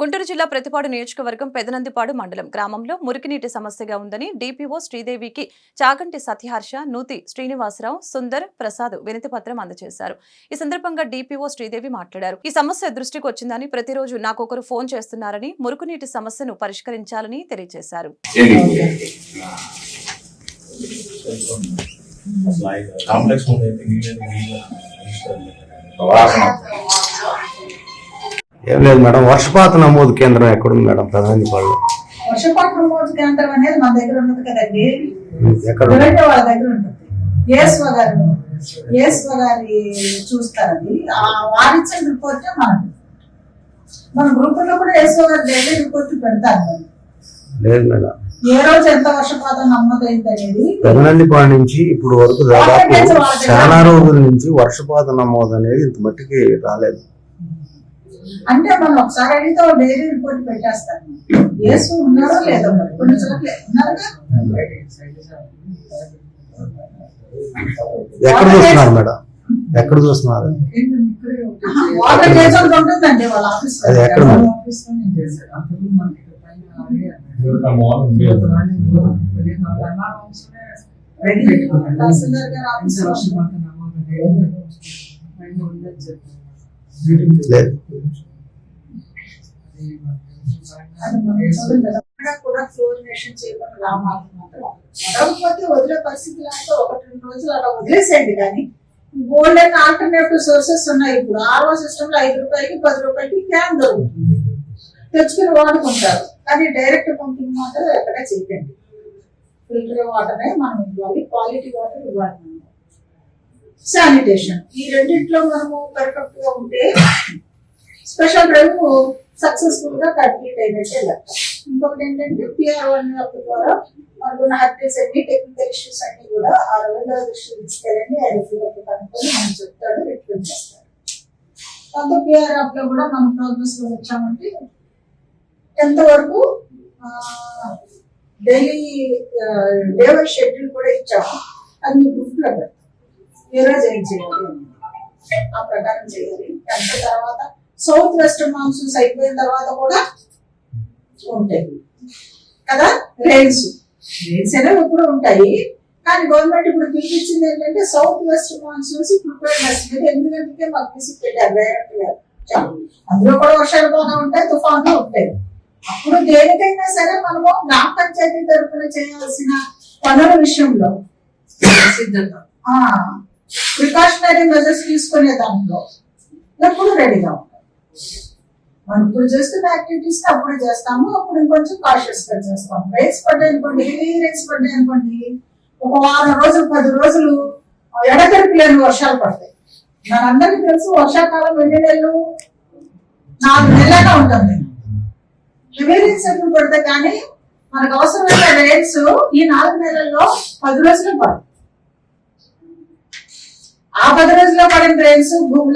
గుంటూరు జిల్లా ప్రతిపాడు నియోజకవర్గం పెదనందిపాడు మండలం గ్రామంలో మురికినీటి సమస్యగా ఉందని డీపీఓ శ్రీదేవికి చాగంటి సత్యహర్ష నూతి శ్రీనివాసరావు సుందర్ ప్రసాద్ వినతిపత్రం అందజేశారు. ఈ సందర్భంగా డీపీఓ శ్రీదేవి మాట్లాడారు. ఈ సమస్య దృష్టికి వచ్చిందని ప్రతిరోజు నాకొకరు ఫోన్ చేస్తున్నారని మురుగునీటి సమస్యను పరిష్కరించాలని తెలియజేశారు. కాంప్లెక్స్ ఏం లేదు మేడం. వర్షపాత నమోదు కేంద్రం ఎక్కడుంది మేడం? ప్రధాని వాళ్ళు. వర్షపాతం నమోదు కేంద్రం అనేది మన దగ్గర ఉన్నది కదండి ఎక్కడ వాళ్ళ దగ్గర ఉంటుంది. ఏస్వ గారు ఏస్వ గారి చూస్తారండి ఆ వారిచ్చిన రిపోర్టే మనది. మన గ్రూపుల్లో కూడా ఏస్వ గారు డైలీ రిపోర్ట్. లేదు మేడం. ఏ రోజు ఎంత వర్షపాతం పెదనందిపాడు నుంచి ఇప్పుడు వరకు దాదాపు చాలా రోజుల నుంచి వర్షపాత నమోదు అనేది ఇంత మట్టికి రాలేదు. అంటే మనం ఒకసారి అడిగితే డైలీ రిపోర్ట్ పెట్టేస్తాను ఏసు ఉన్నారో లేదో మరి? కొన్ని చోట్ల ఉన్నారుగా? ఎక్కడ చూస్తున్నారు మేడం? ఎక్కడ చూస్తున్నారు? ఉంటుందండి వాళ్ళ అది ఎక్కడ గారి ఆఫీస్ లేదు కూడా ఫ్లోరినేషన్ చేయకుండా రామాలు మాత్రం వదలకపోతే వదిలే పరిస్థితి లేకపోతే ఒకటి రెండు రోజులు అలా వదిలేసేయండి కానీ గోల్డ్ అండ్ ఆల్టర్నేటివ్ సోర్సెస్ ఉన్నాయి ఇప్పుడు ఆర్ఓ సిస్టమ్లో ఐదు రూపాయలకి పది రూపాయలకి క్యాన్ దొరుకుతుంది తెచ్చుకుని వాడుకుంటారు కానీ డైరెక్ట్ పంపింగ్ మాత్రం ఎక్కడ చేయకండి ఫిల్టర్ వాటరే మనం ఇవ్వాలి క్వాలిటీ వాటర్ ఇవ్వాలి శానిటేషన్ ఈ రెండింటిలో మనము పర్ఫెక్ట్గా ఉంటే స్పెషల్ డ్రైవ్ సక్సెస్ఫుల్గా కంప్లీట్ అయినట్టే లెక్క. ఇంకొకటి ఏంటంటే పిఆర్ వన్ యాప్ ద్వారా మనకున్న హ్యాపీస్ అన్ని టెక్నికల్ ఇష్యూస్ అన్ని కూడా ఆ రోజుల దృష్టి తీసుకెళ్ళండి. ఆయన ఫిల్అప్ కనుక్కొని మనం చెప్తాడు రిటర్న్ చేస్తాడు. దాంతో పిఆర్ యాప్లో కూడా మనం ప్రోగ్రెస్లో వచ్చామంటే టెన్త్ వరకు డైలీ డేవర్ షెడ్యూల్ కూడా ఇచ్చాము. అది మీ గ్రూప్లో ఏం చేయాలి. ఆ ప్రకారం చేయాలి. టెన్త్ తర్వాత సౌత్ వెస్ట్ మాన్సూన్స్ అయిపోయిన తర్వాత కూడా ఉంటాయి. కదా? రైన్స్ రైన్స్ అనేవి ఇప్పుడు ఉంటాయి. కానీ గవర్నమెంట్ ఇప్పుడు పిలిపించింది ఏంటంటే సౌత్ వెస్ట్ మాన్సూన్స్ ప్రిపేర్నెస్ మీద ఎనిమిది గంటలకే మాకు విసిట్ పెట్టారు డైరెక్ట్గా అందులో కూడా వర్షాలు బాగా ఉంటాయి తుఫాన్లు ఉంటాయి. అప్పుడు దేనికైనా సరే మనము గ్రామ పంచాయతీ తరఫున చేయాల్సిన పనుల విషయంలో ప్రికాషనరీ మెజర్స్ తీసుకునే దాంట్లో ఎప్పుడు రెడీగా ఉంటాం మనం ఇప్పుడు చేస్తున్న యాక్టివిటీస్ అప్పుడు చేస్తాము అప్పుడు ఇంకొంచెం కాషియస్గా చేస్తాం రైస్ పడ్డాయి అనుకోండి హెవీ రైస్ పడ్డాయి అనుకోండి ఒక వారం రోజులు పది రోజులు ఎడతెరిపి లేని వర్షాలు పడతాయి. మనందరికీ తెలుసు వర్షాకాలం ఎన్ని నెలలు? నాలుగు నెలలుగా ఉంటుంది. హెవీ రైన్స్ ఎప్పుడు పడతాయి కానీ మనకు అవసరమైన రైన్స్ ఈ నాలుగు నెలల్లో పది రోజులు పడతాయి. ఆ పది రోజుల్లో పడిన రైన్స్ భూమిలో